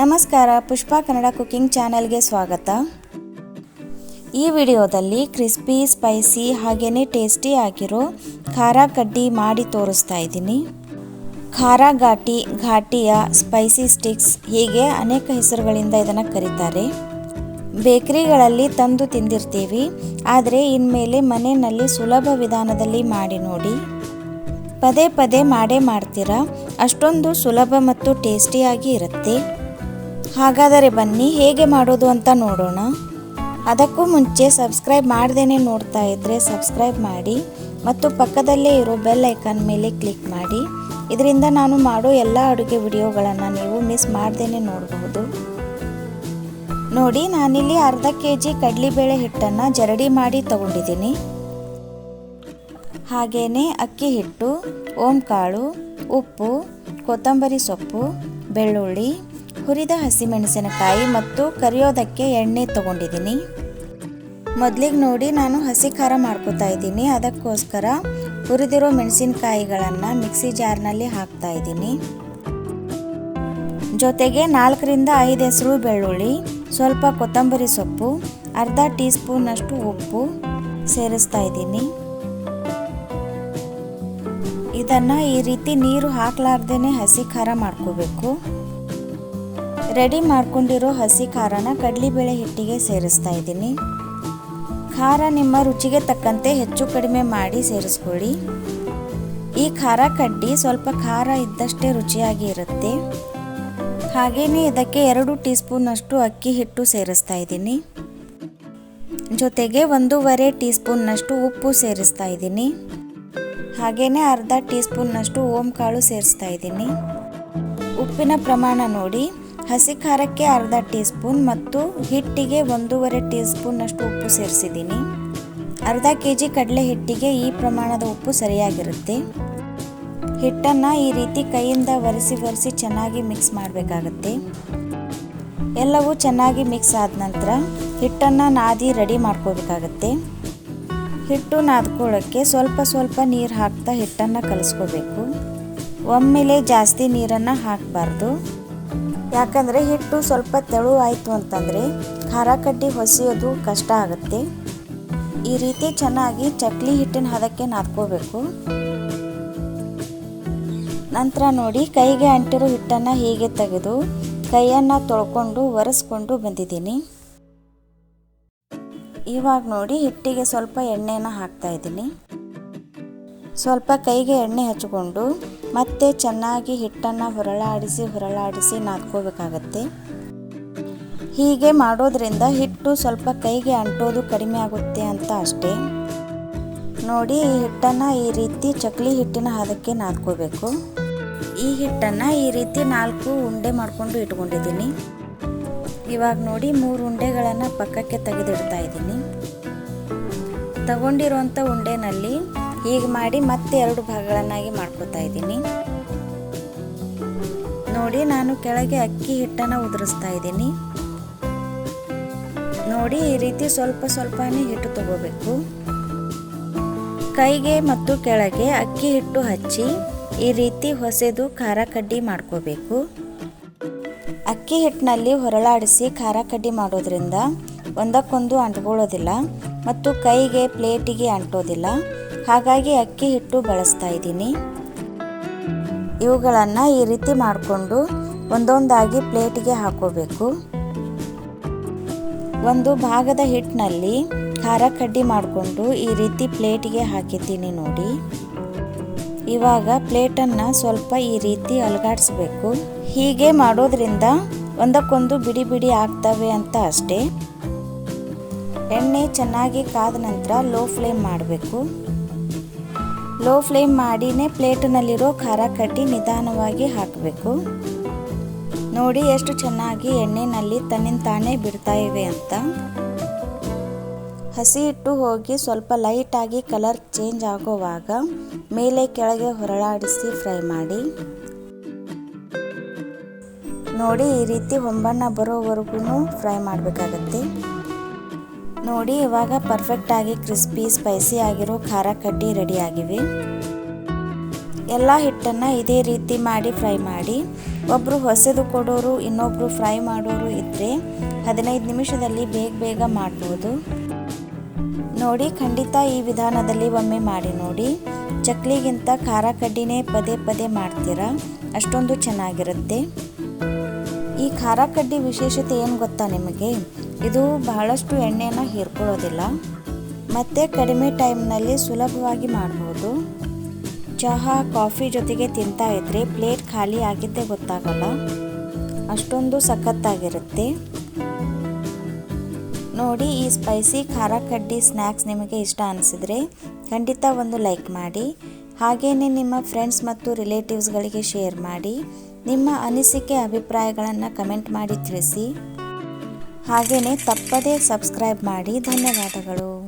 ನಮಸ್ಕಾರ, ಪುಷ್ಪಾ ಕನ್ನಡ ಕುಕಿಂಗ್ ಚಾನಲ್ಗೆ ಸ್ವಾಗತ. ಈ ವಿಡಿಯೋದಲ್ಲಿ ಕ್ರಿಸ್ಪಿ, ಸ್ಪೈಸಿ ಹಾಗೆಯೇ ಟೇಸ್ಟಿ ಆಗಿರೋ ಖಾರ ಕಡ್ಡಿ ಮಾಡಿ ತೋರಿಸ್ತಾ ಇದ್ದೀನಿ. ಖಾರ ಘಾಟಿ, ಘಾಟಿಯ ಸ್ಪೈಸಿ ಸ್ಟಿಕ್ಸ್ ಹೀಗೆ ಅನೇಕ ಹೆಸರುಗಳಿಂದ ಇದನ್ನು ಕರೀತಾರೆ. ಬೇಕರಿಗಳಲ್ಲಿ ತಂದು ತಿಂದಿರ್ತೀವಿ, ಆದರೆ ಇನ್ಮೇಲೆ ಮನೆಯಲ್ಲಿ ಸುಲಭ ವಿಧಾನದಲ್ಲಿ ಮಾಡಿ ನೋಡಿ. ಪದೇ ಪದೇ ಮಾಡೇ ಮಾಡ್ತೀರಾ? ಅಷ್ಟೊಂದು ಸುಲಭ ಮತ್ತು ಟೇಸ್ಟಿಯಾಗಿ ಇರುತ್ತೆ. ಹಾಗಾದರೆ ಬನ್ನಿ, ಹೇಗೆ ಮಾಡೋದು ಅಂತ ನೋಡೋಣ. ಅದಕ್ಕೂ ಮುಂಚೆ ಸಬ್ಸ್ಕ್ರೈಬ್ ಮಾಡ್ದೇ ನೋಡ್ತಾ ಇದ್ದರೆ ಸಬ್ಸ್ಕ್ರೈಬ್ ಮಾಡಿ, ಮತ್ತು ಪಕ್ಕದಲ್ಲೇ ಇರೋ ಬೆಲ್ ಐಕಾನ್ ಮೇಲೆ ಕ್ಲಿಕ್ ಮಾಡಿ. ಇದರಿಂದ ನಾನು ಮಾಡೋ ಎಲ್ಲ ಅಡುಗೆ ವಿಡಿಯೋಗಳನ್ನು ನೀವು ಮಿಸ್ ಮಾಡ್ದೇ ನೋಡಬಹುದು ನೋಡಿ, ನಾನಿಲ್ಲಿ ಅರ್ಧ ಕೆ ಜಿ ಕಡಲೆಬೇಳೆ ಹಿಟ್ಟನ್ನು ಜರಡಿ ಮಾಡಿ ತಗೊಂಡಿದ್ದೀನಿ. ಹಾಗೆಯೇ ಅಕ್ಕಿ ಹಿಟ್ಟು, ಓಂಕಾಳು, ಉಪ್ಪು, ಕೊತ್ತಂಬರಿ ಸೊಪ್ಪು, ಬೆಳ್ಳುಳ್ಳಿ ಹುರಿದ ಹಸಿಮೆಣಸಿನಕಾಯಿ ಮತ್ತು ಕರಿಯೋದಕ್ಕೆ ಎಣ್ಣೆ ತಗೊಂಡಿದ್ದೀನಿ. ಮೊದಲಿಗೆ ನೋಡಿ ನಾನು ಹಸಿ ಖಾರ ಮಾಡ್ಕೋತಾ ಇದ್ದೀನಿ. ಅದಕ್ಕೋಸ್ಕರ ಹುರಿದಿರೋ ಮೆಣಸಿನಕಾಯಿಗಳನ್ನು ಮಿಕ್ಸಿ ಜಾರ್ನಲ್ಲಿ ಹಾಕ್ತಾ ಇದ್ದೀನಿ. ಜೊತೆಗೆ ನಾಲ್ಕರಿಂದ ಐದು ಹೆಸರು ಬೆಳ್ಳುಳ್ಳಿ, ಸ್ವಲ್ಪ ಕೊತ್ತಂಬರಿ ಸೊಪ್ಪು, ಅರ್ಧ ಟೀ ಸ್ಪೂನಷ್ಟು ಉಪ್ಪು ಸೇರಿಸ್ತಾ ಇದ್ದೀನಿ. ಇದನ್ನು ಈ ರೀತಿ ನೀರು ಹಾಕಲಾರ್ದೇ ಹಸಿ ಖಾರ ಮಾಡ್ಕೋಬೇಕು. ರೆಡಿ ಮಾಡ್ಕೊಂಡಿರೋ ಹಸಿ ಖಾರನ ಕಡಲೆಬೇಳೆ ಹಿಟ್ಟಿಗೆ ಸೇರಿಸ್ತಾ ಇದ್ದೀನಿ. ಖಾರ ನಿಮ್ಮ ರುಚಿಗೆ ತಕ್ಕಂತೆ ಹೆಚ್ಚು ಕಡಿಮೆ ಮಾಡಿ ಸೇರಿಸ್ಕೊಳ್ಳಿ. ಈ ಖಾರ ಕಡ್ಡಿ ಸ್ವಲ್ಪ ಖಾರ ಇದ್ದಷ್ಟೇ ರುಚಿಯಾಗಿ ಇರುತ್ತೆ. ಹಾಗೆಯೇ ಇದಕ್ಕೆ ಎರಡು ಟೀ ಸ್ಪೂನಷ್ಟು ಅಕ್ಕಿ ಹಿಟ್ಟು ಸೇರಿಸ್ತಾ ಇದ್ದೀನಿ. ಜೊತೆಗೆ ಒಂದೂವರೆ ಟೀ ಸ್ಪೂನ್ನಷ್ಟು ಉಪ್ಪು ಸೇರಿಸ್ತಾ ಇದ್ದೀನಿ. ಹಾಗೆಯೇ ಅರ್ಧ ಟೀ ಸ್ಪೂನ್ನಷ್ಟು ಓಂ ಕಾಳು ಸೇರಿಸ್ತಾ ಇದ್ದೀನಿ. ಉಪ್ಪಿನ ಪ್ರಮಾಣ ನೋಡಿ. ಹಸಿ ಖಾರಕ್ಕೆ ಅರ್ಧ ಟೀ ಸ್ಪೂನ್ ಮತ್ತು ಹಿಟ್ಟಿಗೆ ಒಂದೂವರೆ ಟೀ ಸ್ಪೂನ್ನಷ್ಟು ಉಪ್ಪು ಸೇರಿಸಿದ್ದೀನಿ. ಅರ್ಧ ಕೆ ಜಿ ಕಡಲೆ ಹಿಟ್ಟಿಗೆ ಈ ಪ್ರಮಾಣದ ಉಪ್ಪು ಸರಿಯಾಗಿರುತ್ತೆ. ಹಿಟ್ಟನ್ನು ಈ ರೀತಿ ಕೈಯಿಂದ ಒರೆಸಿ ಒರೆಸಿ ಚೆನ್ನಾಗಿ ಮಿಕ್ಸ್ ಮಾಡಬೇಕಾಗತ್ತೆ. ಎಲ್ಲವೂ ಚೆನ್ನಾಗಿ ಮಿಕ್ಸ್ ಆದ ನಂತರ ಹಿಟ್ಟನ್ನು ನಾದಿ ರೆಡಿ ಮಾಡ್ಕೋಬೇಕಾಗತ್ತೆ. ಹಿಟ್ಟು ನಾದ್ಕೊಳ್ಳೋಕ್ಕೆ ಸ್ವಲ್ಪ ಸ್ವಲ್ಪ ನೀರು ಹಾಕ್ತಾ ಹಿಟ್ಟನ್ನು ಕಲಿಸ್ಕೋಬೇಕು. ಒಮ್ಮೆಲೆ ಜಾಸ್ತಿ ನೀರನ್ನು ಹಾಕಬಾರ್ದು. ಯಾಕಂದರೆ ಹಿಟ್ಟು ಸ್ವಲ್ಪ ತೆಳು ಆಯಿತು ಅಂತಂದರೆ ಖಾರ ಕಡ್ಡಿ ಹೊಸಿಯೋದು ಕಷ್ಟ ಆಗುತ್ತೆ. ಈ ರೀತಿ ಚೆನ್ನಾಗಿ ಚಕ್ಲಿ ಹಿಟ್ಟಿನ ಹದಕ್ಕೆ ನಾದ್ಕೋಬೇಕು. ನಂತರ ನೋಡಿ ಕೈಗೆ ಅಂಟಿರೋ ಹಿಟ್ಟನ್ನು ಹೀಗೆ ತೆಗೆದು ಕೈಯನ್ನು ತೊಳ್ಕೊಂಡು ಒರೆಸ್ಕೊಂಡು ಬಂದಿದ್ದೀನಿ. ಇವಾಗ ನೋಡಿ ಹಿಟ್ಟಿಗೆ ಸ್ವಲ್ಪ ಎಣ್ಣೆನ ಹಾಕ್ತಾ ಇದ್ದೀನಿ. ಸ್ವಲ್ಪ ಕೈಗೆ ಎಣ್ಣೆ ಹಚ್ಕೊಂಡು ಮತ್ತೆ ಚೆನ್ನಾಗಿ ಹಿಟ್ಟನ್ನು ಹೊರಳಾಡಿಸಿ ಹೊರಳಾಡಿಸಿ ನಾದ್ಕೋಬೇಕಾಗತ್ತೆ. ಹೀಗೆ ಮಾಡೋದ್ರಿಂದ ಹಿಟ್ಟು ಸ್ವಲ್ಪ ಕೈಗೆ ಅಂಟೋದು ಕಡಿಮೆ ಆಗುತ್ತೆ ಅಂತ ಅಷ್ಟೇ. ನೋಡಿ, ಈ ಹಿಟ್ಟನ್ನು ಈ ರೀತಿ ಚಕ್ಲಿ ಹಿಟ್ಟಿನ ಹದಕ್ಕೆ ನಾದ್ಕೋಬೇಕು. ಈ ಹಿಟ್ಟನ್ನು ಈ ರೀತಿ ನಾಲ್ಕು ಉಂಡೆ ಮಾಡಿಕೊಂಡು ಇಟ್ಕೊಂಡಿದ್ದೀನಿ. ಇವಾಗ ನೋಡಿ, ಮೂರು ಉಂಡೆಗಳನ್ನು ಪಕ್ಕಕ್ಕೆ ತೆಗೆದಿಡ್ತಾ ಇದ್ದೀನಿ. ತಗೊಂಡಿರುವಂಥ ಉಂಡೆನಲ್ಲಿ ಹೀಗೆ ಮಾಡಿ ಮತ್ತೆ ಎರಡು ಭಾಗಗಳನ್ನಾಗಿ ಮಾಡ್ಕೋತಾ ಇದ್ದೀನಿ. ನೋಡಿ, ನಾನು ಕೆಳಗೆ ಅಕ್ಕಿ ಹಿಟ್ಟನ್ನು ಉದುರಿಸ್ತಾ ಇದ್ದೀನಿ. ನೋಡಿ, ಈ ರೀತಿ ಸ್ವಲ್ಪ ಸ್ವಲ್ಪನೇ ಹಿಟ್ಟು ತಗೋಬೇಕು. ಕೈಗೆ ಮತ್ತು ಕೆಳಗೆ ಅಕ್ಕಿ ಹಿಟ್ಟು ಹಚ್ಚಿ ಈ ರೀತಿ ಹೊಸೆದು ಖಾರ ಕಡ್ಡಿ ಮಾಡ್ಕೋಬೇಕು. ಅಕ್ಕಿ ಹಿಟ್ಟಿನಲ್ಲಿ ಹೊರಳಾಡಿಸಿ ಖಾರ ಕಡ್ಡಿ ಮಾಡೋದ್ರಿಂದ ಒಂದಕ್ಕೊಂದು ಅಂಟ್ಕೊಳ್ಳೋದಿಲ್ಲ ಮತ್ತು ಕೈಗೆ ಪ್ಲೇಟಿಗೆ ಅಂಟೋದಿಲ್ಲ. ಹಾಗಾಗಿ ಅಕ್ಕಿ ಹಿಟ್ಟು ಬಳಸ್ತಾ ಇದ್ದೀನಿ. ಇವುಗಳನ್ನು ಈ ರೀತಿ ಮಾಡಿಕೊಂಡು ಒಂದೊಂದಾಗಿ ಪ್ಲೇಟಿಗೆ ಹಾಕೋಬೇಕು. ಒಂದು ಭಾಗದ ಹಿಟ್ಟಿನಲ್ಲಿ ಖಾರ ಕಡ್ಡಿ ಮಾಡಿಕೊಂಡು ಈ ರೀತಿ ಪ್ಲೇಟಿಗೆ ಹಾಕಿದ್ದೀನಿ ನೋಡಿ. ಇವಾಗ ಪ್ಲೇಟನ್ನು ಸ್ವಲ್ಪ ಈ ರೀತಿ ಅಲಗಾಡಿಸ್ಬೇಕು. ಹೀಗೆ ಮಾಡೋದ್ರಿಂದ ಒಂದಕ್ಕೊಂದು ಬಿಡಿ ಬಿಡಿ ಆಗ್ತವೆ ಅಂತ ಅಷ್ಟೇ. ಎಣ್ಣೆ ಚೆನ್ನಾಗಿ ಕಾದ ನಂತರ ಲೋ ಫ್ಲೇಮ್ ಮಾಡಬೇಕು. ಲೋ ಫ್ಲೇಮ್ ಮಾಡಿನೇ ಪ್ಲೇಟ್ನಲ್ಲಿರೋ ಖಾರ ಕಟ್ಟಿ ನಿಧಾನವಾಗಿ ಹಾಕಬೇಕು. ನೋಡಿ ಎಷ್ಟು ಚೆನ್ನಾಗಿ ಎಣ್ಣೆನಲ್ಲಿ ತನ್ನಿಂದ ತಾನೇ ಬಿಡ್ತಾ ಇವೆ ಅಂತ. ಹಸಿ ಇಟ್ಟು ಹೋಗಿ ಸ್ವಲ್ಪ ಲೈಟಾಗಿ ಕಲರ್ ಚೇಂಜ್ ಆಗೋವಾಗ ಮೇಲೆ ಕೆಳಗೆ ಹೊರಳಾಡಿಸಿ ಫ್ರೈ ಮಾಡಿ. ನೋಡಿ ಈ ರೀತಿ ಹೊಂಬಣ್ಣ ಬರೋವರೆಗೂ ಫ್ರೈ ಮಾಡಬೇಕಾಗತ್ತೆ. ನೋಡಿ, ಇವಾಗ ಪರ್ಫೆಕ್ಟಾಗಿ ಕ್ರಿಸ್ಪಿ ಸ್ಪೈಸಿ ಆಗಿರೋ ಖಾರ ಕಡ್ಡಿ ರೆಡಿ ಆಗಿವೆ. ಎಲ್ಲ ಹಿಟ್ಟನ್ನು ಇದೇ ರೀತಿ ಮಾಡಿ ಫ್ರೈ ಮಾಡಿ. ಒಬ್ಬರು ಹೊಸದು ಕೊಡೋರು ಇನ್ನೊಬ್ಬರು ಫ್ರೈ ಮಾಡೋರು ಇದ್ದರೆ ಹದಿನೈದು ನಿಮಿಷದಲ್ಲಿ ಬೇಗ ಬೇಗ ಮಾಡ್ಬೋದು. ನೋಡಿ, ಖಂಡಿತ ಈ ವಿಧಾನದಲ್ಲಿ ಒಮ್ಮೆ ಮಾಡಿ ನೋಡಿ. ಚಕ್ಲಿಗಿಂತ ಖಾರ ಕಡ್ಡಿನೇ ಪದೇ ಪದೇ ಮಾಡ್ತೀರಾ? ಅಷ್ಟೊಂದು ಚೆನ್ನಾಗಿರುತ್ತೆ. ಈ ಖಾರ ಕಡ್ಡಿ ವಿಶೇಷತೆ ಏನು ಗೊತ್ತಾ ನಿಮಗೆ? ಇದು ಬಹಳಷ್ಟು ಎಣ್ಣೆಯನ್ನು ಹೀರ್ಕೊಳ್ಳೋದಿಲ್ಲ. ಮತ್ತು ಕಡಿಮೆ ಟೈಮ್ನಲ್ಲಿ ಸುಲಭವಾಗಿ ಮಾಡ್ಬೋದು. ಚಹಾ, ಕಾಫಿ ಜೊತೆಗೆ ತಿಂತಾ ಇದ್ರೆ ಪ್ಲೇಟ್ ಖಾಲಿ ಆಗಿದ್ದೇ ಗೊತ್ತಾಗಲ್ಲ. ಅಷ್ಟೊಂದು ಸಖತ್ತಾಗಿರುತ್ತೆ. ನೋಡಿ, ಈ ಸ್ಪೈಸಿ ಖಾರ ಕಡ್ಡಿ ಸ್ನ್ಯಾಕ್ಸ್ ನಿಮಗೆ ಇಷ್ಟ ಅನಿಸಿದರೆ ಖಂಡಿತ ಒಂದು ಲೈಕ್ ಮಾಡಿ. ಹಾಗೆಯೇ ನಿಮ್ಮ ಫ್ರೆಂಡ್ಸ್ ಮತ್ತು ರಿಲೇಟಿವ್ಸ್ಗಳಿಗೆ ಶೇರ್ ಮಾಡಿ. ನಿಮ್ಮ ಅನಿಸಿಕೆ, ಅಭಿಪ್ರಾಯಗಳನ್ನು ಕಮೆಂಟ್ ಮಾಡಿ ತಿಳಿಸಿ. ಹಾಗೆಯೇ ತಪ್ಪದೇ ಸಬ್ಸ್ಕ್ರೈಬ್ ಮಾಡಿ. ಧನ್ಯವಾದಗಳು.